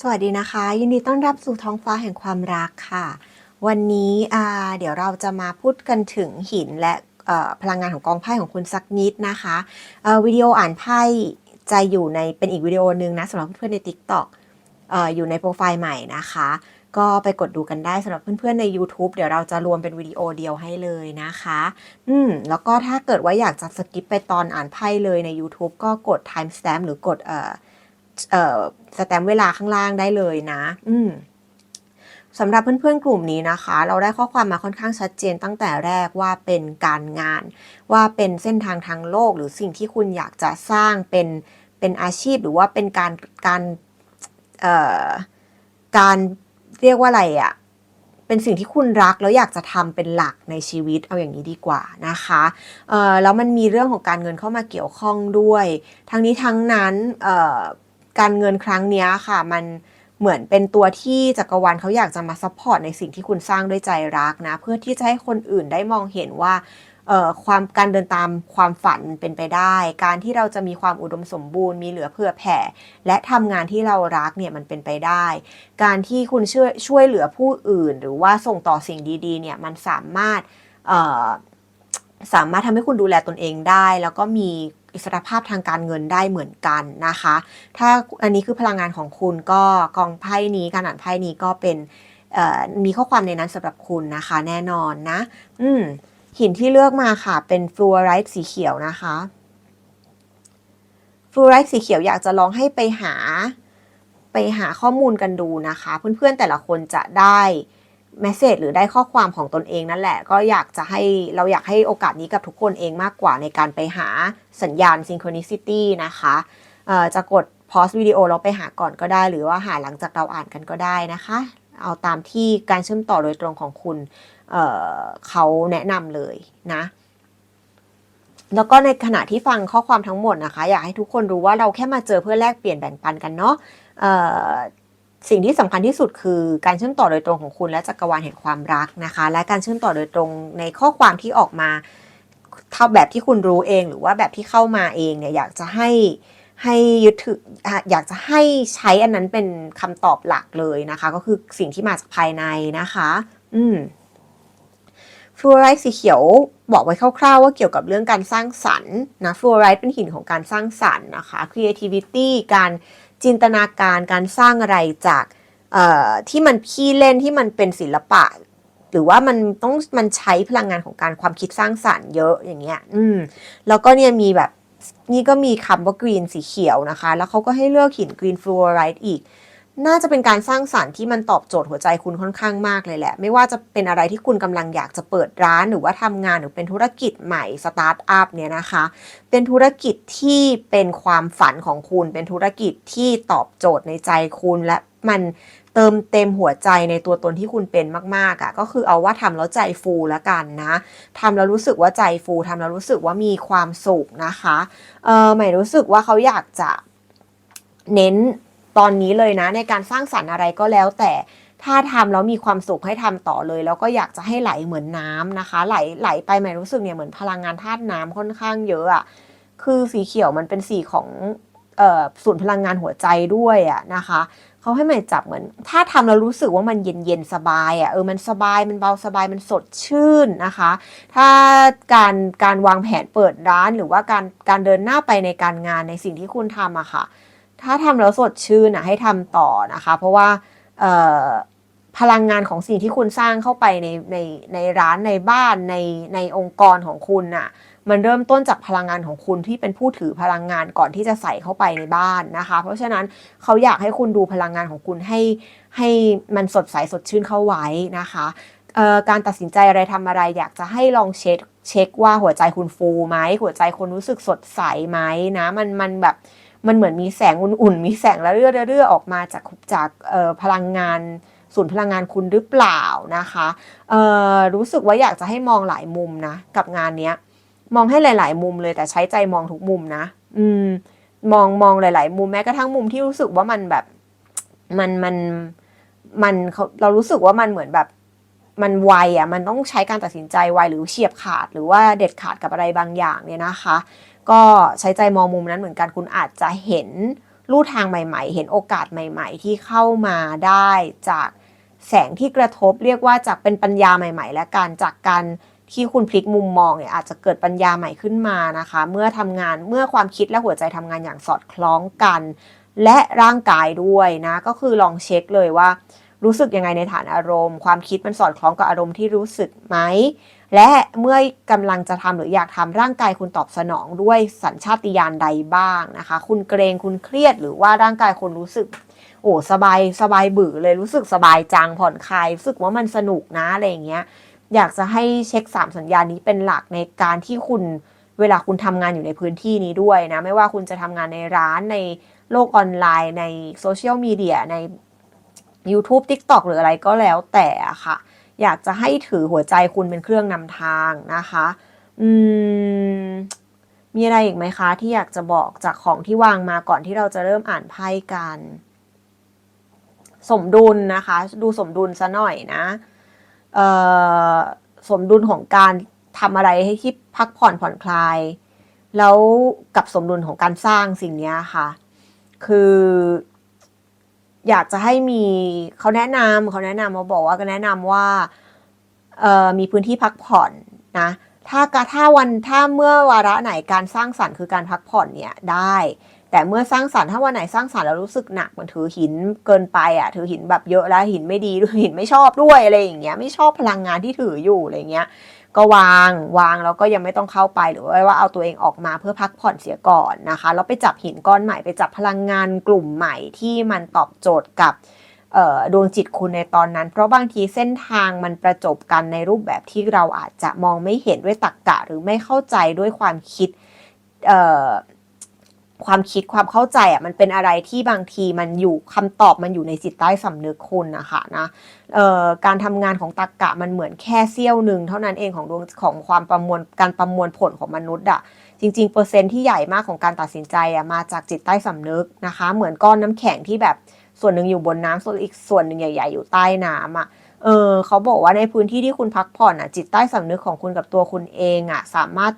สวัสดีนะคะ ยินดีต้อนรับสู่ท้องฟ้าแห่งความรักค่ะ วันนี้เดี๋ยวเราจะมาพูดกันถึงหินและพลังงานของกองไพ่ของคุณสักนิดนะคะวิดีโออ่านไพ่จะอยู่ในเป็นอีกวิดีโอหนึ่งนะสำหรับเพื่อนๆใน TikTok ออยู่ในโปรไฟล์ใหม่นะคะ ก็ไปกดดูกันได้สำหรับเพื่อนๆใน YouTube เดี๋ยวเราจะรวมเป็นวิดีโอเดียวให้เลยนะคะ อืมแล้วก็ถ้าเกิดว่าอยากจะสกิปไปตอนอ่านไพ่เลยใน YouTube ก็กด timestamp หรือกดเอ่อ สแตมป์เวลาข้างล่างได้เลยนะ อืมสำหรับเพื่อนๆกลุ่มนี้นะคะ เราได้ข้อความมาค่อนข้างชัดเจนตั้งแต่แรกว่าเป็นการงาน ว่าเป็นเส้นทางทางโลก หรือสิ่งที่คุณอยากจะสร้างเป็นเป็นอาชีพหรือว่าเป็นการการเอ่อการเรียกว่าอะไรอะ่ะเป็นสิ่งที่คุณรักแล้วอยากจะทำเป็นหลักในชีวิตเอาอย่างนี้ดีกว่านะคะเอ่อแล้วมันมีเรื่องของการเงินเข้ามาเกี่ยวข้องด้วย ทั้งนี้ทั้งนั้นเอ่อ การเงินครั้งนี้ค่ะ มันเหมือนเป็นตัวที่จักรวาลเขาอยากจะมาซัพพอร์ตในสิ่งที่คุณสร้างด้วยใจรักนะ เพื่อที่จะให้คนอื่นได้มองเห็นว่าความการเดินตามความฝันเป็นไปได้ การที่เราจะมีความอุดมสมบูรณ์มีเหลือเพื่อแผ่ และทำงานที่เรารักเนี่ยมันเป็นไปได้ การที่คุณช่วยช่วยเหลือผู้อื่น หรือว่าส่งต่อสิ่งดีๆเนี่ยมันสามารถสามารถทำให้คุณดูแลตนเองได้ แล้วก็มี อิสรภาพทางการเงินได้เหมือนกันนะคะ ถ้าอันนี้คือพลังงานของคุณก็กองไพ่นี้การอ่านไพ่นี้ก็เป็นมีข้อความในนั้นสำหรับคุณนะคะ แน่นอนนะ อืมหินที่เลือกมาค่ะเป็นฟลูออไรด์สีเขียวนะคะฟลูออไรด์สีเขียวอยากจะลองให้ไปหาไปหาข้อมูลกันดูนะคะ เพื่อนๆแต่ละคนจะได้ เมสเซจหรือได้ข้อความของตนเองนั่นแหละ ก็อยากจะให้เราอยากให้โอกาสนี้กับทุกคนเองมากกว่าในการไปหาสัญญาณ synchronicity นะคะจะกดพอสวิดีโอเราไปหาก่อนก็ได้ หรือว่าหาหลังจากเราอ่านกันก็ได้นะคะ เอาตามที่การเชื่อมต่อโดยตรงของคุณเเขาแนะนำเลยนะ แล้วก็ในขณะที่ฟังข้อความทั้งหมดนะคะ อยากให้ทุกคนรู้ว่าเราแค่มาเจอเพื่อแลกเปลี่ยนแบ่งปันกันเนาะ สิ่งที่สำคัญที่สุดคือการเชื่อมต่อโดยตรงของคุณและจักรวาลแห่งความรักนะคะ และการเชื่อมต่อโดยตรงในข้อความที่ออกมาเท่าแบบที่คุณรู้เองหรือว่าแบบที่เข้ามาเองเนี่ยอยากจะให้ให้ยึดถืออยากจะให้ใช้อันนั้นเป็นคำตอบหลักเลยนะคะ ก็คือสิ่งที่มาจากภายในนะคะ อืมฟลูออไรด์สีเขียวบอกไว้คร่าวๆว่าเกี่ยวกับเรื่องการสร้างสรรค์นะฟลูออไรด์เป็นหินของการสร้างสรรค์นะคะ creativity การ จินตนาการการสร้างอะไรจากที่มันพี่เล่นที่มันเป็นศิลปะ หรือว่ามันต้องมันใช้พลังงานของการความคิดสร้างสรรค์เยอะอย่างเงี้ย อืม แล้วก็เนี่ยมีแบบนี่ก็มีคำว่ากรีนสีเขียวนะคะ แล้วเขาก็ให้เลือกหินกรีนฟลูออไรด์อีก น่าจะเป็นการสร้างสารรค์ที่มันตอบโจทย์หัวใจคุณค่อนข้างมากเลยแหละ ไม่ว่าจะเป็นอะไรที่คุณกำลังอยากจะเปิดร้านหรือว่าทำงานหรือเป็นธุรกิจใหม่สตาร์ทอัพเนี่ยนะคะ เป็นธุรกิจที่เป็นความฝันของคุณ เป็นธุรกิจที่ตอบโจทย์ในใจคุณและมันเติมเต็มหัวใจในตัวตนที่คุณเป็นมากๆอะ่ะก็คือเอาว่าทำแล้วใจฟูแล้วกันนะทำแล้วรู้สึกว่าใจฟูทำแล้วรู้สึกว่ามีความสุขนะคะเออหมายรู้สึกว่าเขาอยากจะเน้น ตอนนี้เลยนะในการสร้างสรรค์อะไรก็แล้วแต่ถ้าทำแล้วมีความสุขให้ทำต่อเลย แล้วก็อยากจะให้ไหลเหมือนน้ำนะคะ ไหลไหลไปหมายรู้สึกเนี่ยเหมือนพลังงานธาตุน้ำค่อนข้างเยอะอะ่ะคือสีเขียวมันเป็นสีของเอ่อส่วนพลังงานหัวใจด้วยอะนะคะเขาให้หมายจับเหมือน ถ้าทำแล้วรู้สึกว่ามันเย็นเย็นสบายอะ่ะเออมันสบายมันเบาสบายมันสดชื่นนะคะ ถ้าการการวางแผนเปิดร้านหรือว่าการการเดินหน้าไปในการงานในสิ่งที่คุณทำอะค่ะ ถ้าทำแล้วสดชื่นนะให้ทำต่อนะคะ เพราะว่าพลังงานของสิ่งที่คุณสร้างเข้าไปในในในร้านในบ้านในในองค์กรของคุณน่ะมันเริ่มต้นจากพลังงานของคุณที่เป็นผู้ถือพลังงานก่อนที่จะใส่เข้าไปในบ้านนะคะ เพราะฉะนั้นเขาอยากให้คุณดูพลังงานของคุณให้ให้มันสดใสสดชื่นเข้าไว้นะคะการตัดสินใจอะไรทำอะไรอยากจะให้ลองเช็คเช็คว่าหัวใจคุณฟูไหมหัวใจคุณรู้สึกสดใสไหมนะมันมันแบบ มันเหมือนมีแสงอุ่นๆ มีแสงระเรื่อเรื่อออกมาจากจากพลังงานศูนย์พลังงานคุณหรือเปล่านะคะรู้สึกว่าอยากจะให้มองหลายมุมนะกับงานเนี้ยมองให้หลาย ๆ มุมเลยแต่ใช้ใจมองทุกมุมนะ อืม มองมองหลาย ๆ มุมแม้กระทั่งมุมที่รู้สึกว่ามันแบบมันมันมันเขาเรารู้สึกว่ามันเหมือนแบบมันไวอะมันต้องใช้การตัดสินใจไวหรือเฉียบขาดหรือว่าเด็ดขาดกับอะไรบางอย่างเนี่ยนะคะ ก็ใช้ใจมองมุมนั้นเหมือนกันคุณอาจจะเห็นลู่ทางใหม่ ๆ เห็นโอกาสใหม่ ๆ ที่เข้ามาได้จากแสงที่กระทบเรียกว่าจากเป็นปัญญาใหม่ ๆ และการจากการที่คุณพลิกมุมมองเนี่ยอาจจะเกิดปัญญาใหม่ขึ้นมานะคะ เมื่อทำงานเมื่อความคิดและหัวใจทำงานอย่างสอดคล้องกัน และร่างกายด้วยนะ ก็คือลองเช็คเลยว่า รู้สึกยังไงในฐานอารมณ์ ความคิดมันสอดคล้องกับอารมณ์ที่รู้สึกไหม และเมื่อกำลังจะทำหรืออยากทำร่างกายคุณตอบสนองด้วยสัญชาติญาณใดบ้างนะคะ คุณเกรงคุณเครียดหรือว่าร่างกายคุณรู้สึก โอ้สบายสบายบือเลยรู้สึกสบายจังผ่อนคลายรู้สึกว่ามันสนุกนะอะไรอย่างเงี้ยอยากจะให้เช็ค 3 สัญญาณนี้เป็นหลักในการที่คุณเวลาคุณทำงานอยู่ในพื้นที่นี้ด้วยนะ ไม่ว่าคุณจะทำงานในร้านในโลกออนไลน์ในโซเชียลมีเดียใน YouTube TikTok หรืออะไรก็แล้วแต่ค่ะ อยากจะให้ถือหัวใจคุณเป็นเครื่องนำทางนะคะ อืม มีอะไรอีกไหมคะ ที่อยากจะบอกจากของที่วางมาก่อนที่เราจะเริ่มอ่านไพ่กัน สมดุลนะคะ ดูสมดุลซะหน่อยนะเอ่อสมดุลของการทำอะไรให้ที่พักผ่อนผ่อนคลาย แล้วกับสมดุลของการสร้างสิ่งนี้ค่ะ คือ อยากจะให้มีเขาแนะนำเขาแนะนำมาบอกว่าก็แนะนำว่าเอ่อมีพื้นที่พักผ่อนนะถ้ากถ้าวันถ้าเมื่อวาระไหนการสร้างสรรค์คือการพักผ่อนเนี่ยได้ แต่เมื่อสร้างสรรค์ถ้าวันไหนสร้างสรรค์แล้วรู้สึกหนักเหมันถือหินเกินไปอะถือหินแบบเยอะแล้วหินไม่ดีด้วยหินไม่ชอบด้วยอะไรอย่างเงี้ยไม่ชอบพลังงานที่ถืออยู่อะไรเงี้ย ก็วางวางแล้วก็ยังไม่ต้องเข้าไปหรือว่าเอาตัวเองออกมาเพื่อพักผ่อนเสียก่อนนะคะแล้วไปจับหินก้อนใหม่ไปจับพลังงานกลุ่มใหม่ที่มันตอบโจทย์กับดวงจิตคุณในตอนนั้น เพราะบางทีเส้นทางมันประจบกันในรูปแบบที่เราอาจจะมองไม่เห็นด้วยตรรกกะ หรือไม่เข้าใจด้วยความคิด ความคิดความเข้าใจอะมันเป็นอะไรที่บางทีมันอยู่คำตอบมันอยู่ในจิตใต้สำนึกคุณนะคะนะเอ่อการทำงานของตรรกะมันเหมือนแค่เสี้ยวหนึ่งเท่านั้นเองของดวงของความประมวลการประมวลผลของมนุษย์อะจริง ๆ เปอร์เซ็นต์ที่ใหญ่มากของการตัดสินใจอะมาจากจิตใต้สำนึกนะคะ เหมือนก้อนน้ำแข็งที่แบบส่วนหนึ่งอยู่บนน้ำส่วนอีกส่วนหนึ่งใหญ่ ๆ อยู่ใต้น้ำอะเออเขาบอกว่าในพื้นที่ที่คุณพักผ่อนอะจิตใต้สำนึกของคุณกับตัวคุณเองอะสามารถ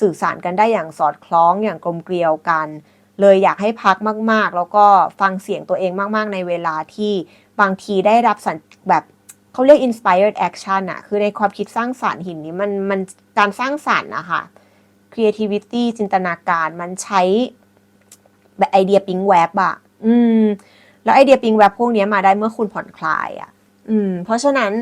สื่อสารกันได้อย่างสอดคล้องอย่างกลมเกลียวกัน เลยอยากให้พักมากๆ แล้วก็ฟังเสียงตัวเองมากๆ ในเวลาที่บางทีได้รับสัญแบบเขาเรียก inspired action อะคือในความคิดสร้างสารรค์หินนี้มันมันการสร้างสรรค์นะคะ creativity จินตนาการมันใช้แบบไอเดียปิ๊งแวบอะอืม แล้วไอเดียปิ๊งแวบพวกนี้มาได้เมื่อคุณผ่อนคลายอะอืม เพราะฉะนั้น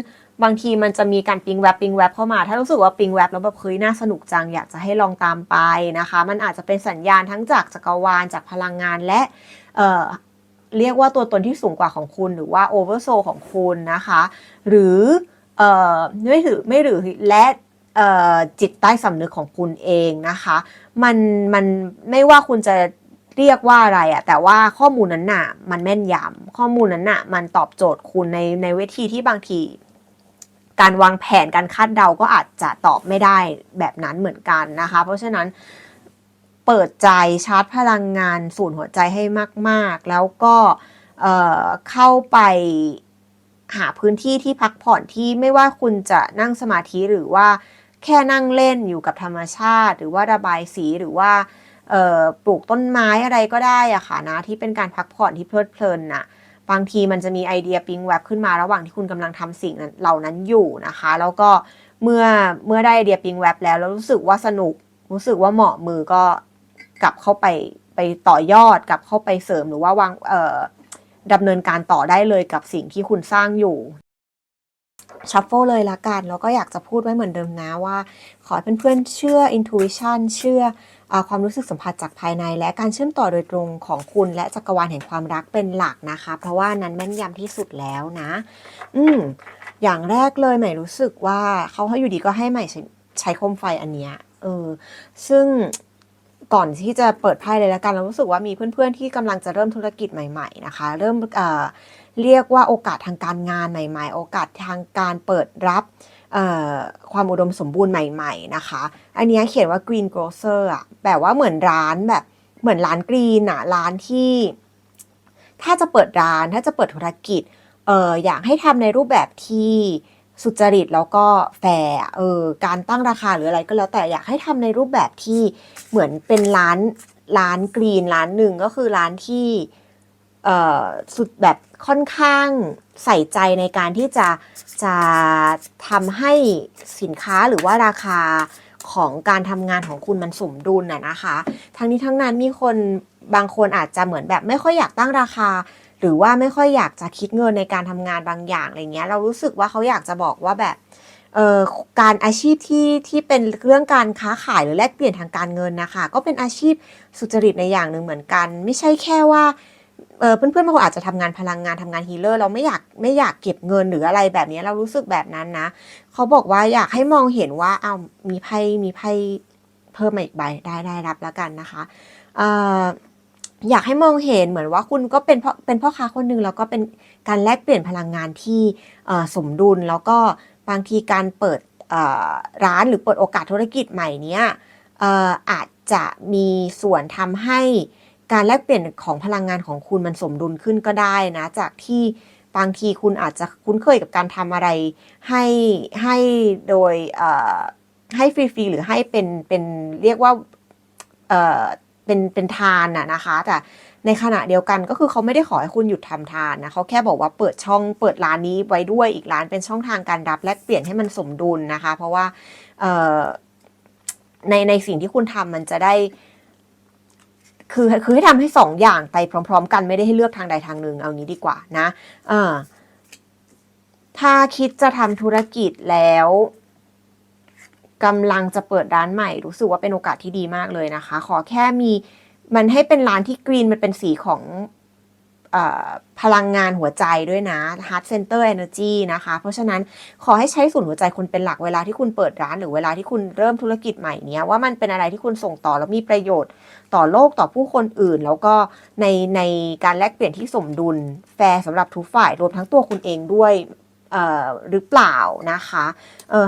บางทีมันจะมีการปิงแวบปิงแวบเข้ามา ถ้ารู้สึกว่าปิงแวบแล้วแบบเฮ้ยน่าสนุกจังอยากจะให้ลองตามไปนะคะ มันอาจจะเป็นสัญญาณทั้งจากจักรวาลจากพลังงานและเอ่อเรียกว่าตัวตนที่สูงกว่าของคุณหรือว่าโอเวอร์โซของคุณนะคะ หรือเอ่อไม่ถือไม่หรือและเอ่อจิตใต้สำนึกของคุณเองนะคะ มันมันไม่ว่าคุณจะเรียกว่าอะไรอะแต่ว่าข้อมูลนั้นน่ะมันแม่นยำข้อมูลนั้นน่ะมันตอบโจทย์คุณในในเวทีที่บางที การวางแผนการคาดเดาก็อาจจะตอบไม่ได้แบบนั้นเหมือนกันนะคะ เพราะฉะนั้นเปิดใจชาร์จพลังงานสูนหัวใจให้มาก ๆ แล้วก็เเข้าไปหาพื้นที่ที่พักผ่อนที่ไม่ว่าคุณจะนั่งสมาธิหรือว่าแค่นั่งเล่นอยู่กับธรรมชาติ หรือว่าระบายสีหรือว่าปลูกต้นไม้อะไรก็ได้อะค่ะนะที่เป็นการพักผ่อนที่เพลิดเพลินน่ะ บางทีมันจะมีไอเดียปิ๊งแวบขึ้นมาระหว่างที่คุณกำลังทำสิ่งนั้นเหล่านั้นอยู่นะคะ แล้วก็เมื่อเมื่อได้ไอเดียปิ๊งแวบแล้วแล้วรู้สึกว่าสนุก รู้สึกว่าเหมาะมือก็กลับเข้าไปไปต่อยอดกลับเข้าไปเสริมหรือว่าวางเอ่อดำเนินการต่อได้เลยกับสิ่งที่คุณสร้างอยู่ชัฟเฟิลเลยละกัน แล้วก็อยากจะพูดไว้เหมือนเดิมนะว่า ขอให้เพื่อนๆเชื่อ intuition เชื่อ ความรู้สึกสัมผัสจากภายใน และการเชื่อมต่อโดยตรงของคุณและจักรวาลแห่งความรักเป็นหลักนะคะ เพราะว่านั้นแม่นยำที่สุดแล้วนะ อืมอย่างแรกเลยใหม่รู้สึกว่าเขาให้อยู่ดีก็ให้ใหม่ใช้ใช้โคมไฟอันเนี้ยเออซึ่งก่อนที่จะเปิดไพ่เลยละกันเรารู้สึกว่ามีเพื่อนๆ ที่กำลังจะเริ่มธุรกิจใหม่ ๆ นะคะ เริ่มเอ่อเรียกว่าโอกาสทางการงานใหม่ ๆ โอกาสทางการเปิดรับ ความอุดมสมบูรณ์ใหม่ๆนะคะ อันนี้เขียนว่า green grocer อะแบบว่าเหมือนร้านแบบเหมือนร้านกรีนอะร้านที่ ถ้าจะเปิดร้านถ้าจะเปิดธุรกิจเอออยากให้ทำในรูปแบบที่สุจริตแล้วก็แฟร์เออการตั้งราคาหรืออะไรก็แล้วแต่อยากให้ทำในรูปแบบที่เหมือนเป็นร้านร้านกรีนร้านหนึ่งก็คือร้านที่เออสุดแบบค่อนข้าง ใส่ใจในการที่จะจะทำให้สินค้าหรือว่าราคาของการทำงานของคุณมันสมดุลน่ะนะคะ ทั้งนี้ทั้งนั้นมีคนบางคนอาจจะเหมือนแบบไม่ค่อยอยากตั้งราคา หรือว่าไม่ค่อยอยากจะคิดเงินในการทำงานบางอย่างอะไรเงี้ย เรารู้สึกว่าเขาอยากจะบอกว่าแบบเอ่อการอาชีพที่ที่เป็นเรื่องการค้าขายหรือแลกเปลี่ยนทางการเงินนะคะ ก็เป็นอาชีพสุจริตในอย่างหนึ่งเหมือนกัน ไม่ใช่แค่ว่า เพื่อนๆบางคนอาจจะทำงานพลังงานทำงานฮีเลอร์เราไม่อยากไม่อยากเก็บเงินหรืออะไรแบบนี้เรารู้สึกแบบนั้นนะเขาบอกว่าอยากให้มองเห็นว่าอ้าวมีไพ่มีไพ่เพิ่มมาอีกใบได้ได้รับแล้วกันนะคะเอยากให้มองเห็นเหมือนว่าคุณก็เป็นพ่อเป็นพ่อค้าคนหนึ่งแล้วก็เป็นการแลกเปลี่ยนพลังงานที่สมดุลแล้วก็บางทีการเปิดร้านหรือเปิดโอกาสธุรกิจใหม่เนี้ยอาจจะมีส่วนทำให้ การแลกเปลี่ยนของพลังงานของคุณมันสมดุลขึ้นก็ได้นะ จากที่บางทีคุณอาจจะคุ้นเคยกับการทำอะไร ให้ให้โดยให้ฟรีๆหรือให้เป็นเป็นเรียกว่าเเป็นเป็นทานน่ะนะคะ แต่ในขณะเดียวกันก็คือเขาไม่ได้ขอให้คุณหยุดทำทานนะเขาแค่บอกว่าเปิดช่องเปิดร้านนี้ไว้ด้วยอีกร้านเป็นช่องทางการรับแลกเปลี่ยนให้มันสมดุลนะคะ เพราะว่าในในสิ่งที่คุณทำมันจะได้ คือคือให้ทำให้สองอย่างไปพร้อม ๆ กันไม่ได้ให้เลือกทางใดทางหนึ่งเอางี้ดีกว่านะถ้าคิดจะทำธุรกิจแล้วกำลังจะเปิดร้านใหม่ รู้สึกว่าเป็นโอกาสที่ดีมากเลยนะคะ ขอแค่มีมันให้เป็นร้านที่กรีนมันเป็นสีของ พลังงานหัวใจด้วยนะ Heart Center Energy นะคะ เพราะฉะนั้นขอให้ใช้ส่วนหัวใจคุณเป็นหลักเวลาที่คุณเปิดร้านหรือเวลาที่คุณเริ่มธุรกิจใหม่เนี้ยว่ามันเป็นอะไรที่คุณส่งต่อแล้วมีประโยชน์ต่อโลกต่อผู้คนอื่น แล้วก็ในในการแลกเปลี่ยนที่สมดุลแฟร์สำหรับทุกฝ่ายรวมทั้งตัวคุณเองด้วยหรือเปล่านะคะ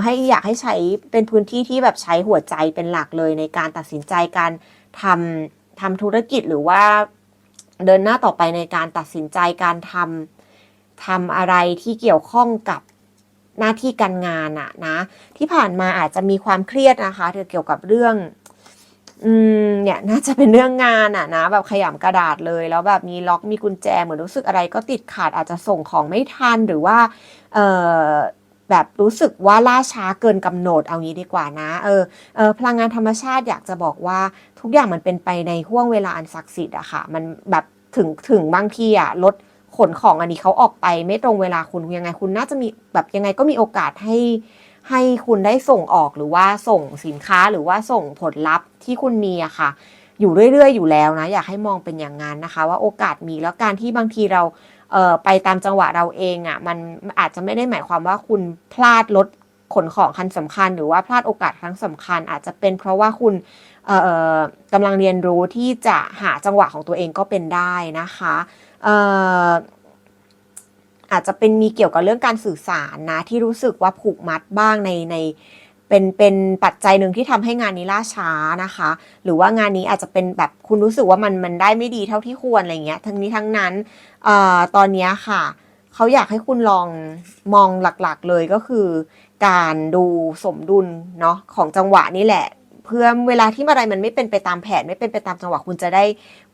ให้อยากให้ใช้เป็นพื้นที่ที่แบบใช้หัวใจเป็นหลักเลยในการตัดสินใจการทำทำธุรกิจหรือว่า เดินหน้าต่อไปในการตัดสินใจการทำทำอะไรที่เกี่ยวข้องกับหน้าที่การงานอะนะ ที่ผ่านมาอาจจะมีความเครียดนะคะเกี่ยวกับเรื่องอืมเนี่ยน่าจะเป็นเรื่องงานอะนะแบบขยำกระดาษเลย แล้วแบบมีล็อกมีกุญแจเหมือนรู้สึกอะไรก็ติดขัดอาจจะส่งของไม่ทันหรือว่าเออ แบบรู้สึกว่าล่าช้าเกินกำหนดเอางี้ดีกว่านะเออเออพลังงานธรรมชาติอยากจะบอกว่าทุกอย่างมันเป็นไปในห่วงเวลาอันศักดิ์สิทธิ์อะค่ะ มันแบบถึงถึงบางทีอะรถขนของอันนี้เขาออกไปไม่ตรงเวลาคุณยังไงคุณน่าจะมีแบบยังไงก็มีโอกาสให้ให้คุณได้ส่งออกหรือว่าส่งสินค้าหรือว่าส่งผลลัพธ์ที่คุณมีอะค่ะ อยู่เรื่อยๆ อยู่แล้วนะ อยากให้มองเป็นอย่างนั้นนะคะ ว่าโอกาสมีแล้วการที่บางทีเรา ไปตามจังหวะเราเองอะมันอาจจะไม่ได้หมายความว่าคุณพลาดรถขนของคันสำคัญ หรือว่าพลาดโอกาสครั้งสำคัญ อาจจะเป็นเพราะว่าคุณกำลังเรียนรู้ที่จะหาจังหวะของตัวเองก็เป็นได้นะคะอออาจจะเป็นมีเกี่ยวกับเรื่องการสื่อสารนะที่รู้สึกว่าผูกมัดบ้างในใน เป็นเป็นปัจจัยหนึ่งที่ทำให้งานนี้ล่าช้านะคะ หรือว่างานนี้อาจจะเป็นแบบคุณรู้สึกว่ามันมันได้ไม่ดีเท่าที่ควรอะไรเงี้ยทั้งนี้ทั้งนั้นเอ่อตอนนี้ค่ะเขาอยากให้คุณลองมองหลักๆเลยก็คือ การดูสมดุลเนาะของจังหวะนี่แหละเพื่อเวลาที่อะไรมันไม่เป็นไปตามแผนไม่เป็นไปตามจังหวะคุณจะได้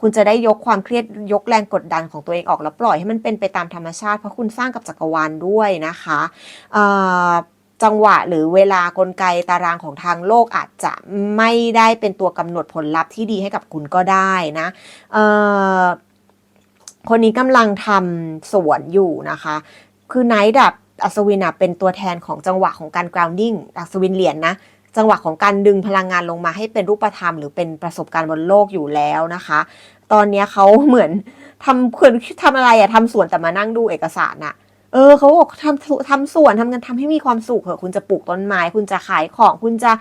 คุณจะได้ยกความเครียดยกแรงกดดันของตัวเองออกแล้วปล่อยให้มันเป็นไปตามธรรมชาติเพราะคุณสร้างกับจักรวาลด้วยนะคะเอ่อ จังหวะหรือเวลากลไกตารางของทางโลกอาจจะไม่ได้เป็นตัวกำหนดผลลัพธ์ที่ดีให้กับคุณก็ได้นะคนนี้กำลังทำสวนอยู่นะคะ คือไนท์ดับอัศวินอะเป็นตัวแทนของจังหวะของการ grounding อัศวินเหรียญนะจังหวะของการดึงพลังงานลงมาให้เป็นรูปธรรม หรือเป็นประสบการณ์บนโลกอยู่แล้วนะคะ ตอนนี้เขาเหมือนทำคือทำอะไรอะทำสวนแต่มานั่งดูเอกสารอะ เออเขาบอกทำทำสวนทำกันทำให้มีความสุขเหอะคุณจะปลูกต้นไม้คุณจะขายของ คุณจะ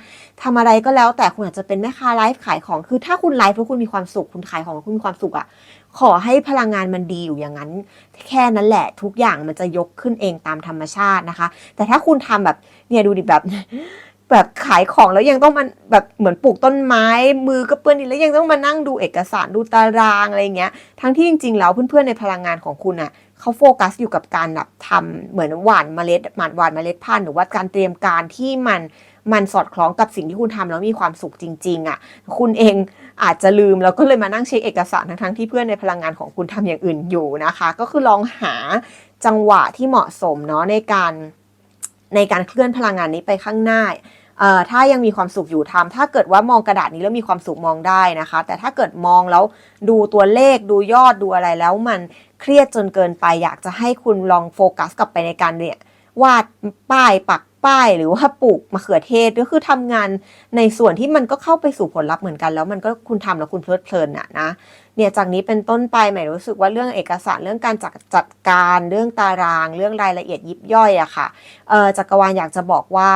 ทำอะไรก็แล้ว แต่คุณอาจจะเป็นแม่ค้าไลฟ์ขายของคือ ถ้าคุณไลฟ์แล้วคุณมีความสุขคุณขายของคุณมีความสุขอะขอให้พลังงานมันดีอยู่อย่างนั้น แค่นั้นแหละทุกอย่างมันจะยกขึ้นเองตามธรรมชาตินะคะ แต่ถ้าคุณทำแบบเนี่ยดูดิแบบแบบขายของแล้วยังต้องมันแบบเหมือนปลูกต้นไม้ มือก็เปื้อนดินแล้วยังต้องมานั่งดูเอกสารดูตารางอะไรเงี้ยทั้งที่จริงๆแล้วเพื่อนๆในพลังงานของคุณอะ เขาโฟกัสอยู่กับการแบบทำเหมือนหว่านเมล็ดหว่านหว่านเมล็ดพันธุ์หรือว่าการเตรียมการที่มันมันสอดคล้องกับสิ่งที่คุณทำแล้วมีความสุขจริง ๆอะ่ะ คุณเองอาจจะลืมแล้วก็เลยมานั่งเช็คเอกสารทั้งๆที่เพื่อนในพลังงานของคุณทำอย่างอื่นอยู่นะคะ ก็คือลองหาจังหวะที่เหมาะสมเนาะในการในการเคลื่อนพลังงานนี้ไปข้างหน้าเอ่อถ้ายังมีความสุขอยู่ทำถ้าเกิดว่ามองกระดาษนี้แล้วมีความสุขมองได้นะคะ แต่ถ้าเกิดมองแล้วดูตัวเลขดูยอดดูอะไรแล้วมันเครียดจนเกินไป อยากจะให้คุณลองโฟกัสกลับไปในการเนี่ยวาดป้ายปักป้ายหรือว่าปลูกมะเขือเทศก็คือทำงานในส่วนที่มันก็เข้าไปสู่ผลลัพธ์เหมือนกัน แล้วมันก็คุณทำแล้วคุณเพลิดเพลินอะนะเนี่ยจากนี้เป็นต้นไปหม่รู้สึกว่าเรื่องเอกสารเรื่องการจัดจัดการเรื่องตาราง เรื่องรายละเอียดยิบย่อยอะค่ะเออจักรวาลอยากจะบอกว่า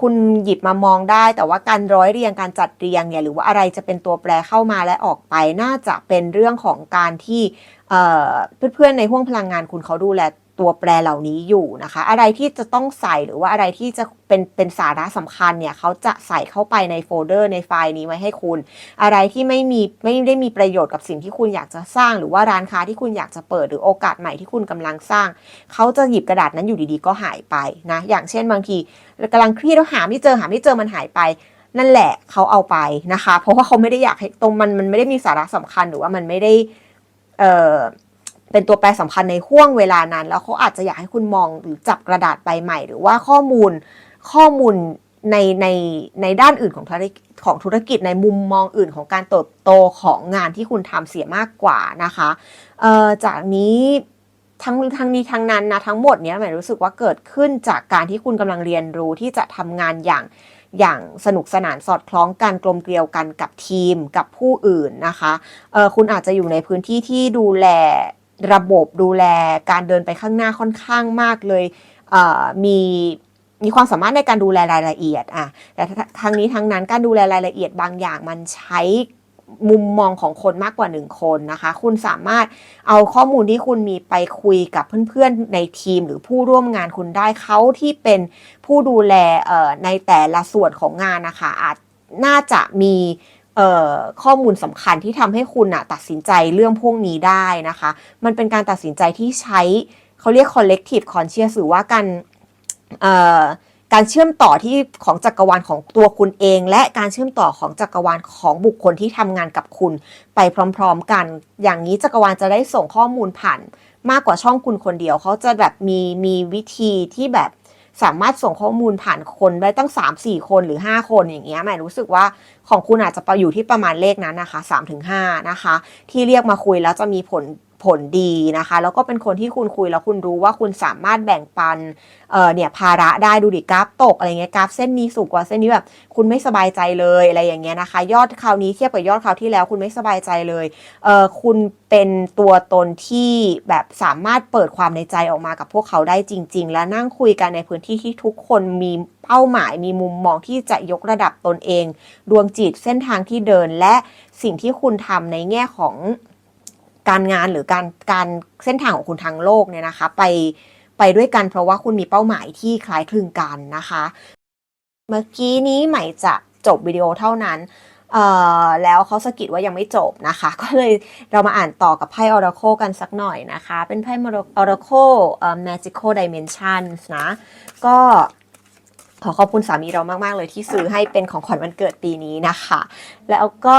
คุณหยิบมามองได้ แต่ว่าการร้อยเรียงการจัดเรียงเนี่ยหรือว่าอะไรจะเป็นตัวแปรเข้ามาและออกไป น่าจะเป็นเรื่องของการที่เพื่อนๆในห้วงพลังงานคุณเขาดูแล ตัวแปรเหล่านี้อยู่นะคะ อะไรที่จะต้องใส่หรือว่าอะไรที่จะเป็นเป็นสาระสำคัญเนี่ยเขาจะใส่เข้าไปในโฟลเดอร์ในไฟล์นี้ไว้ให้คุณ อะไรที่ไม่มีไม่ได้มีประโยชน์กับสิ่งที่คุณอยากจะสร้าง หรือว่าร้านค้าที่คุณอยากจะเปิดหรือโอกาสใหม่ที่คุณกำลังสร้าง เขาจะหยิบกระดาษนั้นอยู่ดีๆ ก็หายไปนะอย่างเช่นบางทีกำลังเครียดแล้วหาไม่เจอหาไม่เจอมันหายไปนั่นแหละเขาเอาไปนะคะ เพราะว่าเขาไม่ได้อยากให้ตรงมันมันไม่ได้มีสาระสำคัญหรือว่ามันไม่ได้เอ่อ เป็นตัวแปรสำคัญในห่วงเวลานั้น แล้วเขาอาจจะอยากให้คุณมองหรือจับกระดาษใบใหม่ หรือว่าข้อมูลข้อมูลในในในด้านอื่นของธุรกิจของธุรกิจในมุมมองอื่นของการเติบโตของงานที่คุณทำเสียมากกว่านะคะเอ่อจากนี้ทั้งทั้งนี้ทั้งนั้นนะทั้งหมดเนี้ยหมายรู้สึกว่าเกิดขึ้นจากการที่คุณกำลังเรียนรู้ที่จะทำงานอย่างอย่างสนุกสนานสอดคล้องกันกลมเกลียวกันกับทีมกับผู้อื่นนะคะ เออคุณอาจจะอยู่ในพื้นที่ที่ดูแล ระบบดูแลการเดินไปข้างหน้าค่อนข้างมากเลยมีมีความสามารถในการดูแลรายละเอียดอะแต่ทั้งนี้ทั้งนั้นการดูแลรายละเอียดบางอย่างมันใช้มุมมองของคนมากกว่าหนึ่งคนนะคะ คุณสามารถเอาข้อมูลที่คุณมีไปคุยกับเพื่อนๆ ในทีมหรือผู้ร่วมงานคุณได้เขาที่เป็นผู้ดูแลในแต่ละส่วนของงานนะคะอาจน่าจะมี ข้อมูลสำคัญที่ทำให้คุณอะตัดสินใจเรื่องพวกนี้ได้นะคะ มันเป็นการตัดสินใจที่ใช้เขาเรียก collective conscious หรือว่าการการเชื่อมต่อที่ของจักรวาลของตัวคุณเอง และการเชื่อมต่อของจักรวาลของบุคคลที่ทำงานกับคุณ ไปพร้อมๆกัน อย่างนี้จักรวาลจะได้ส่งข้อมูลผ่าน มากกว่าช่องคุณคนเดียวเขาจะแบบมีมีวิธีที่แบบ สามารถส่งข้อมูลผ่านคนได้ตั้ง 3-4 คนหรือ 5 คนอย่างเงี้ยหมายรู้สึกว่าของคุณอาจจะไปอยู่ที่ประมาณเลขนั้นนะคะ3-5นะคะ ที่เรียกมาคุยแล้วจะมีผล ผลดีนะคะ แล้วก็เป็นคนที่คุณคุยแล้วคุณรู้ว่าคุณสามารถแบ่งปันเออเนี่ยภาระได้ดูดิกราฟตกอะไรเงี้ยกราฟเส้นนี้สูงกว่าเส้นนี้แบบ คุณไม่สบายใจเลยอะไรอย่างเงี้ยนะคะ ยอดคราวนี้เทียบกับยอดคราวที่แล้ว คุณไม่สบายใจเลยเออคุณเป็นตัวตนที่แบบสามารถเปิดความในใจออกมากับพวกเขาได้จริง ๆ และนั่งคุยกันในพื้นที่ที่ทุกคนมีเป้าหมายมีมุมมองที่จะยกระดับตนเอง ดวงจิตเส้นทางที่เดินและสิ่งที่คุณทำในแง่ของ การงานหรือการการเส้นทางของคุณทางโลกเนี่ยนะคะ ไปไปด้วยกันเพราะว่าคุณมีเป้าหมายที่คล้ายคลึงกันนะคะ เมื่อกี้นี้ใหม่จะจบวิดีโอเท่านั้นแล้วเขาสกิดว่ายังไม่จบนะคะ ก็เลยเรามาอ่านต่อกับไพ่ Oracle กันสักหน่อยนะคะ เป็นไพ่ Oracle Magical Dimensions นะ ก็ขอขอบคุณสามีเรามาก ๆ เลยที่ซื้อให้เป็นของขวัญวันเกิดปีนี้นะคะ แล้วก็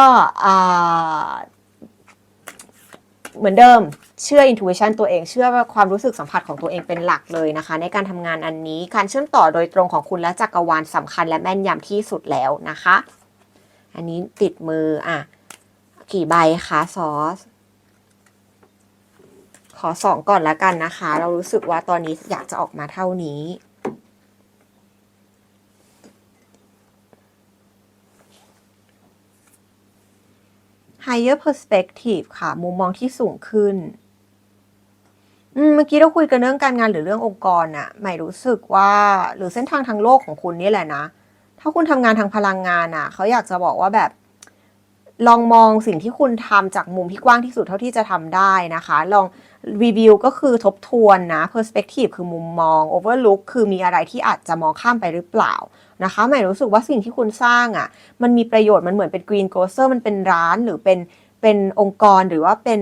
เหมือนเดิมเชื่อ intuition ตัวเอง เชื่อว่าความรู้สึกสัมผัสของตัวเองเป็นหลักเลยนะคะ ในการทำงานอันนี้การเชื่อมต่อโดยตรงของคุณและจักรวาลสำคัญและแม่นยำที่สุดแล้วนะคะ อันนี้ติดมืออะกี่ใบคะซอสขอสองก่อนแล้วกันนะคะ เรารู้สึกว่าตอนนี้อยากจะออกมาเท่านี้ higher perspective ค่ะ มุมมองที่สูงขึ้นเมื่อกี้เราคุยกันเรื่องการงานหรือเรื่ององค์กรอะหมายรู้สึกว่าหรือเส้นทางทางโลกของคุณนี่แหละนะ ถ้าคุณทำงานทางพลังงานอะเขาอยากจะบอกว่าแบบ ลองมองสิ่งที่คุณทำจากมุมที่กว้างที่สุดเท่าที่จะทำได้นะคะ ลอง รีวิวก็คือทบทวนนะเพอร์สเปกทีฟคือมุมมองโอเวอร์ลุคคือมีอะไรที่อาจจะมองข้ามไปหรือเปล่านะคะหมายรู้สึกว่าสิ่งที่คุณสร้างอะ่ะมันมีประโยชน์มันเหมือนเป็นกรีนโกลเซอร์มันเป็นร้านหรือเป็นเป็นองค์กรหรือว่าเป็น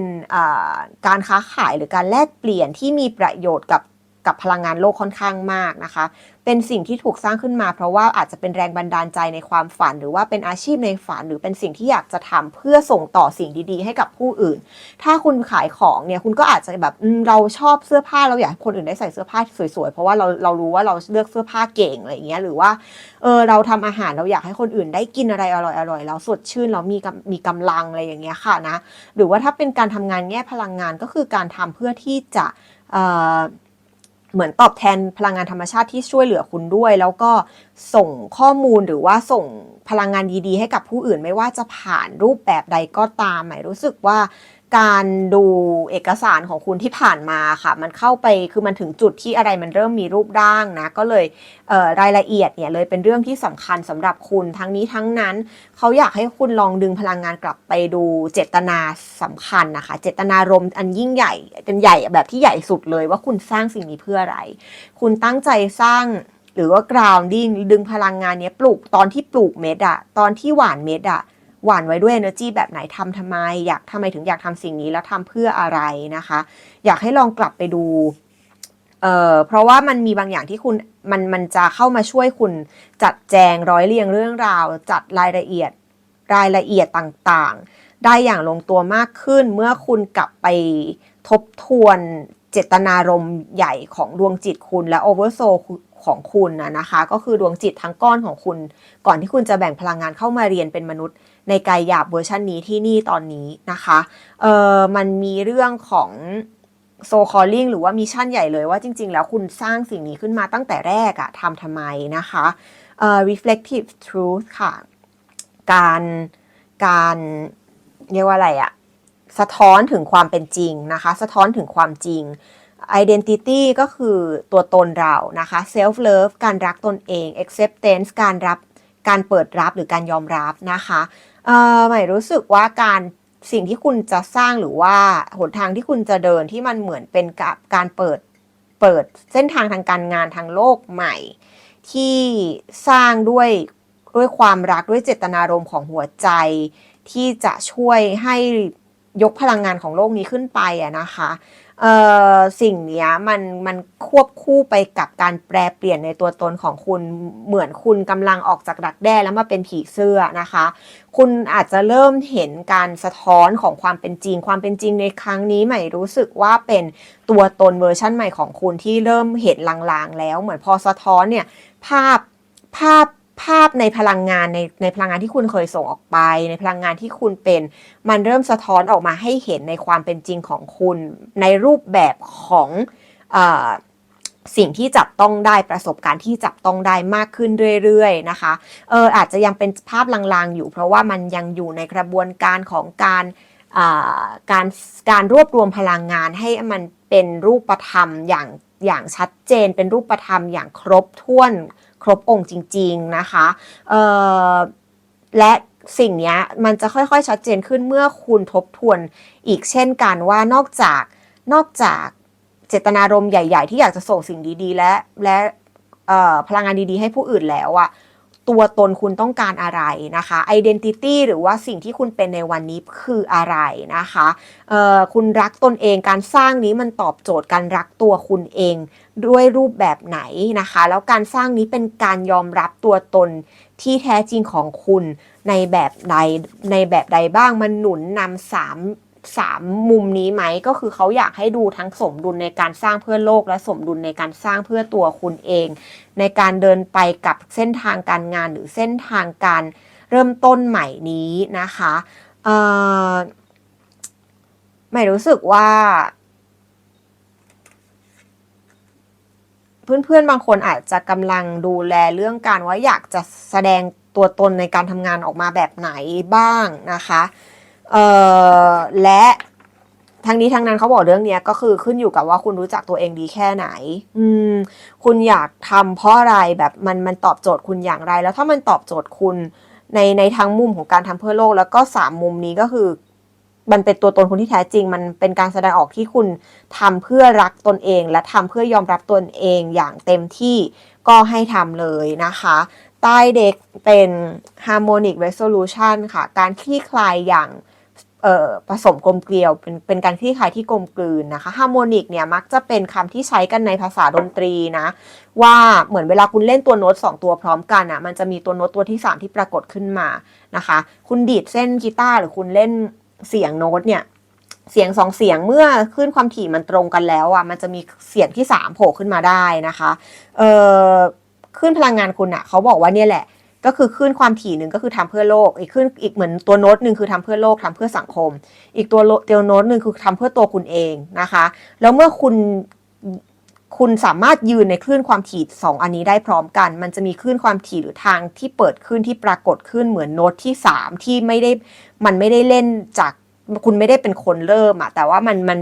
การค้าขายหรือการแลกเปลี่ยนที่มีประโยชน์กับ กับพลังงานโลกค่อนข้างมากนะคะ เป็นสิ่งที่ถูกสร้างขึ้นมา เพราะว่าอาจจะเป็นแรงบันดาลใจในความฝัน หรือว่าเป็นอาชีพในฝัน หรือเป็นสิ่งที่อยากจะทำเพื่อส่งต่อสิ่งดีๆ ให้กับผู้อื่น ถ้าคุณขายของเนี่ยคุณก็อาจจะแบบเราชอบเสื้อผ้าเราอยากให้คนอื่นได้ใส่เสื้อผ้าสวยๆเพราะว่าเราเรารู้ว่าเราเลือกเสื้อผ้าเก่งอะไรอย่างเงี้ยหรือว่าเออเราทำอาหารเราอยากให้คนอื่นได้กินอะไรอร่อยๆแล้วสดชื่นแล้วมีกำมีกำลังอะไรอย่างเงี้ยค่ะนะหรือว่าถ้าเป็นการทำงานแง่พลังงานก็คือการทำเพื่อที่จะ เหมือนตอบแทนพลังงานธรรมชาติที่ช่วยเหลือคุณด้วย แล้วก็ส่งข้อมูลหรือว่าส่งพลังงานดีๆ ให้กับผู้อื่นไม่ว่าจะผ่านรูปแบบใดก็ตามหมายรู้สึกว่า การดูเอกสารของคุณที่ผ่านมาค่ะ มันเข้าไปคือมันถึงจุดที่อะไรมันเริ่มมีรูปร่างนะก็เลยเรายละเอียดเนี่ยเลยเป็นเรื่องที่สำคัญสำหรับคุณทั้งนี้ทั้งนั้นเขาอยากให้คุณลองดึงพลังงานกลับไปดูเจตนาสำคัญนะคะ เจตนารมณ์อันยิ่งใหญ่เป็นใหญ่แบบที่ใหญ่สุดเลยว่าคุณสร้างสิ่งนี้เพื่ออะไร คุณตั้งใจสร้างหรือว่า grounding ดึงพลังงานเนี้ยปลูกตอนที่ปลูกเม็ดอะตอนที่หว่านเม็ดอะ หวานไว้ด้วย energy แบบไหนทำทำไม อยากทำไมถึงอยากทำสิ่งนี้แล้วทำเพื่ออะไรนะคะ อยากให้ลองกลับไปดูเอ่อเพราะว่ามันมีบางอย่างที่คุณมันมันจะเข้ามาช่วยคุณจัดแจงร้อยเรียงเรื่องราว จัดรายละเอียดรายละเอียดต่างๆ ได้อย่างลงตัวมากขึ้น เมื่อคุณกลับไปทบทวนเจตนารมณ์ใหญ่ของดวงจิตคุณและโอเวอร์โซของคุณนะคะ ก็คือดวงจิตทั้งก้อนของคุณ ก่อนที่คุณจะแบ่งพลังงานเข้ามาเรียนเป็นมนุษย์ ในกายหยาบเวอร์ชันนี้ที่นี่ตอนนี้นะคะเออมันมีเรื่องของโซคอลลิ่งหรือว่ามิชชั่นใหญ่เลยว่าจริง ๆ แล้วคุณสร้างสิ่งนี้ขึ้นมาตั้งแต่แรกอะทำทำไมนะคะเอ่อ reflective truth ค่ะ การการเรียกว่าอะไรอะสะท้อนถึงความเป็นจริงนะคะ สะท้อนถึงความจริง identity ก็คือตัวตนเรานะคะ self love การรักตนเอง acceptance การรับการเปิดรับหรือการยอมรับนะคะ เอ่อหมายรู้สึกว่าการสิ่งที่คุณจะสร้างหรือว่าหนทางที่คุณจะเดินที่มันเหมือนเป็นกับการเปิดเปิดเส้นทางทางการงานทางโลกใหม่ ที่สร้างด้วยด้วยความรักด้วยเจตนารมณ์ของหัวใจ ที่จะช่วยให้ยกพลังงานของโลกนี้ขึ้นไปอะนะคะ สิ่งนี้มันมันควบคู่ไปกับการแปลเปลี่ยนในตัวตนของคุณเหมือนคุณกำลังออกจากดักแด้แล้วมาเป็นผีเสื้อนะคะ คุณอาจจะเริ่มเห็นการสะท้อนของความเป็นจริง ความเป็นจริงในครั้งนี้ใหม่รู้สึกว่าเป็นตัวตนเวอร์ชั่นใหม่ของคุณที่เริ่มเห็นลางๆแล้ว เหมือนพอสะท้อนเนี่ยภาพภาพ ภาพในพลังงานในในพลังงานที่คุณเคยส่งออกไป ในพลังงานที่คุณเป็น มันเริ่มสะท้อนออกมาให้เห็นในความเป็นจริงของคุณ ในรูปแบบของอสิ่งที่จับต้องได้ประสบการณ์ที่จับต้องได้มากขึ้นเรื่อยๆนะคะเอออาจจะยังเป็นภาพลางๆอยู่ เพราะว่ามันยังอยู่ในกระบวนการของการการการรวบรวมพลังงานให้มันเป็นรูปธรรมอย่างอย่างชัดเจน เป็นรูปธรรมอย่างครบถ้วน รบองค์จริง ๆนะคะและสิ่งนี้มันจะค่อยๆ ชัดเจนขึ้นเมื่อคุณทบทวนอีกเช่นกันว่านอกจากนอกจากเจตนารมณ์ใหญ่ ๆ ที่อยากจะส่งสิ่งดีๆ และและพลังงานดีๆ ให้ผู้อื่นแล้วอะ ตัวตนคุณต้องการอะไรนะคะ identity หรือว่าสิ่งที่คุณเป็นในวันนี้คืออะไรนะคะเอ่อคุณรักตนเองการสร้างนี้มันตอบโจทย์การรักตัวคุณเองด้วยรูปแบบไหนนะคะ แล้วการสร้างนี้เป็นการยอมรับตัวตนที่แท้จริงของคุณในแบบใดในแบบใดบ้างมันหนุนนำสาม สามมุมนี้ไหมก็คือเขาอยากให้ดูทั้งสมดุลในการสร้างเพื่อโลก และสมดุลในการสร้างเพื่อตัวคุณเอง ในการเดินไปกับเส้นทางการงานหรือเส้นทางการเริ่มต้นใหม่นี้นะคะเออไม่รู้สึกว่าเพื่อนๆ บางคนอาจจะกำลังดูแลเรื่องการว่าอยากจะแสดงตัวตนในการทำงานออกมาแบบไหนบ้างนะคะ เอ่อและทั้งนี้ทั้งนั้นเขาบอกเรื่องเนี้ยก็คือขึ้นอยู่กับว่าคุณรู้จักตัวเองดีแค่ไหน อืม คุณอยากทำเพราะอะไรแบบมันมันตอบโจทย์คุณอย่างไร แล้วถ้ามันตอบโจทย์คุณในในทั้งมุมของการทำเพื่อโลก แล้วก็สามมุมนี้ก็คือ มันเป็นตัวตนคุณที่แท้จริง มันเป็นการแสดงออกที่คุณทำเพื่อรักตนเอง และทำเพื่อยอมรับตนเองอย่างเต็มที่ก็ให้ทำเลยนะคะ ใต้เด็กเป็น harmonic resolution ค่ะ การคลี่คลายอย่าง ผสมกลมเกลียวเป็นเป็นการคลี่คลายที่กลมกลืนนะคะฮาร์โมนิกเนี่ยมักจะเป็นคำที่ใช้กันในภาษาดนตรีนะว่าเหมือนเวลาคุณเล่นตัวโน้ตสองตัวพร้อมกันอะมันจะมีตัวโน้ตตัวที่สามที่ปรากฏขึ้นมานะคะ คุณดีดเส้นกีตาร์หรือคุณเล่นเสียงโน้ตเนี่ยเสียงสองเสียงเมื่อคลื่นความถี่มันตรงกันแล้วอะมันจะมีเสียงที่สามโผล่ขึ้นมาได้นะคะเอ่อคลื่นพลังงานคุณอะเขาบอกว่าเนี่ยแหละ ก็คือคลื่นความถี่หนึ่งก็คือทำเพื่อโลก อีกคลื่นอีกเหมือนตัวโน้ตหนึ่งคือทำเพื่อโลกทำเพื่อสังคม อีกตัวโตัวโน้ตหนึ่งคือทำเพื่อตัวคุณเองนะคะ แล้วเมื่อคุณคุณสามารถยืนในคลื่นความถี่สองอันนี้ได้พร้อมกัน มันจะมีคลื่นความถี่หรือทางที่เปิดขึ้นที่ปรากฏขึ้นเหมือนโน้ตที่สามที่ไม่ได้มันไม่ได้เล่นจากคุณไม่ได้เป็นคนเริ่มอะแต่ว่ามันมัน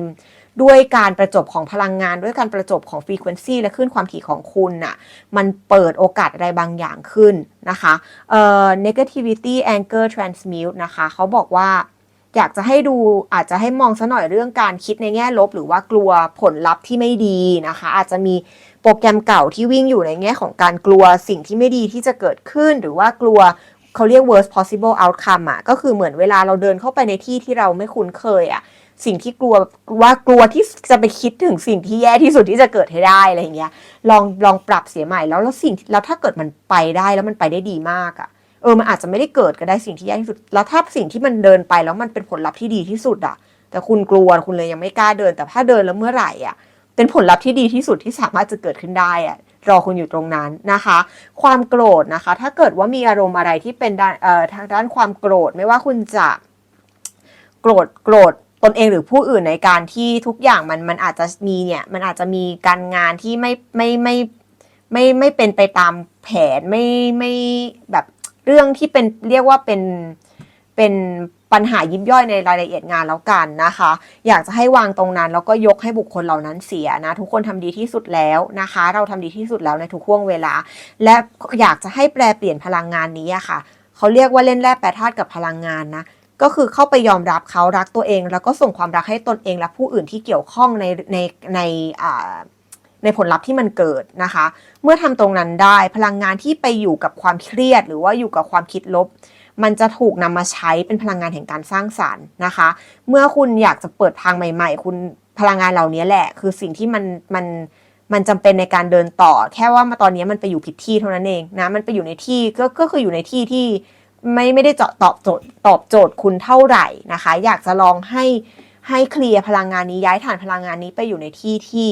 ด้วยการประจบของพลังงาน ด้วยการประจบของฟรีเควนซีและคลื่นความถี่ของคุณน่ะมันเปิดโอกาสอะไรบางอย่างขึ้นนะคะเอ่อ negativity anger transmute นะคะเขาบอกว่าอยากจะให้ดูอาจจะให้มองซะหน่อยเรื่องการคิดในแง่ลบ หรือว่ากลัวผลลัพธ์ที่ไม่ดีนะคะ อาจจะมีโปรแกรมเก่าที่วิ่งอยู่ในแง่ของการกลัวสิ่งที่ไม่ดีที่จะเกิดขึ้น หรือว่ากลัวเขาเรียก worst possible outcome อะก็คือเหมือนเวลาเราเดินเข้าไปในที่ที่เราไม่คุ้นเคยอะ สิ่งที่กลัวว่ากลัวที่จะไปคิดถึงสิ่งที่แย่ที่สุดที่จะเกิดให้ได้อะไรอย่างเงี้ยลองลองปรับเสียใหม่แล้วแล้วสิ่งแล้วถ้าเกิดมันไปได้แล้วมันไปได้ดีมากอะเออมันอาจจะไม่ได้เกิดก็ได้สิ่งที่แย่ที่สุด แล้วถ้าสิ่งที่มันเดินไปแล้วมันเป็นผลลัพธ์ที่ดีที่สุดอะแต่คุณกลัวคุณเลยยังไม่กล้าเดิน แต่ถ้าเดินแล้วเมื่อไหร่อะเป็นผลลัพธ์ที่ดีที่สุดที่สามารถจะเกิดขึ้นได้อะรอคุณอยู่ตรงนั้นนะคะ ความโกรธนะคะ ถ้าเกิดว่ามีอารมณ์อะไรที่เป็นด้านเอ่อทางด้านความโกรธไม่ว่าคุณจะโกรธโกรธ ตนเองหรือผู้อื่นในการที่ทุกอย่างมันมันอาจจะมีเนี่ยมันอาจจะมีการงานที่ไม่ไม่ไม่ไม่ไม่เป็นไปตามแผนไม่ไม่แบบเรื่องที่เป็นเรียกว่าเป็นเป็นปัญหายิบย่อยในรายละเอียดงานแล้วกันนะคะ อยากจะให้วางตรงนั้นแล้วก็ยกให้บุคคลเหล่านั้นเสียนะ ทุกคนทำดีที่สุดแล้วนะคะ เราทำดีที่สุดแล้วในทุกห่วงเวลา และอยากจะให้แปลเปลี่ยนพลังงานนี้อะค่ะเขาเรียกว่าเล่นแร่แปรธาตุกับพลังงานนะ ก็คือเข้าไปยอมรับเขารักตัวเอง แล้วก็ส่งความรักให้ตนเองและผู้อื่นที่เกี่ยวข้องในในในอ่าในผลลัพธ์ที่มันเกิดนะคะ เมื่อทำตรงนั้นได้พลังงานที่ไปอยู่กับความเครียด หรือว่าอยู่กับความคิดลบ มันจะถูกนำมาใช้เป็นพลังงานแห่งการสร้างสารรค์นะคะ เมื่อคุณอยากจะเปิดทางใหม่ ๆ คุณพลังงานเหล่านี้แหละ คือสิ่งที่มันมันมันจำเป็นในการเดินต่อ แค่ว่ามาตอนนี้มันไปอยู่ผิดที่เท่านั้นเองนะมันไปอยู่ในที่ก็ก็คืออยู่ในที่ที่ ไม่ไม่ได้เจาะตอบโจทย์ตอบโจทย์คุณเท่าไหร่นะคะ อยากจะลองให้ให้เคลียร์พลังงานนี้ย้ายฐานพลังงานนี้ไปอยู่ในที่ที่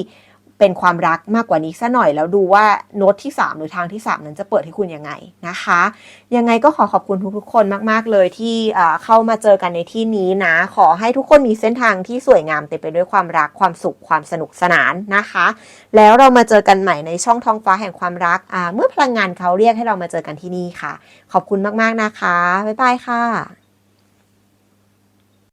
เป็นความรักมากกว่านี้ซะหน่อยแล้วดูว่าโน้ตที่ 3 หรือทางที่ 3 นั้นจะเปิดให้คุณยังไงนะคะ ยังไงก็ขอขอบคุณทุกๆคนมากๆเลยที่เข้ามาเจอกันในที่นี้นะ ขอให้ทุกคนมีเส้นทางที่สวยงามเต็มไปด้วยความรักความสุขความสนุกสนานนะคะ แล้วเรามาเจอกันใหม่ในช่องท้องฟ้าแห่งความรักเมื่อพลังงานเขาเรียกให้เรามาเจอกันที่นี่ค่ะ ขอบคุณมากๆนะคะบ๊ายบายค่ะ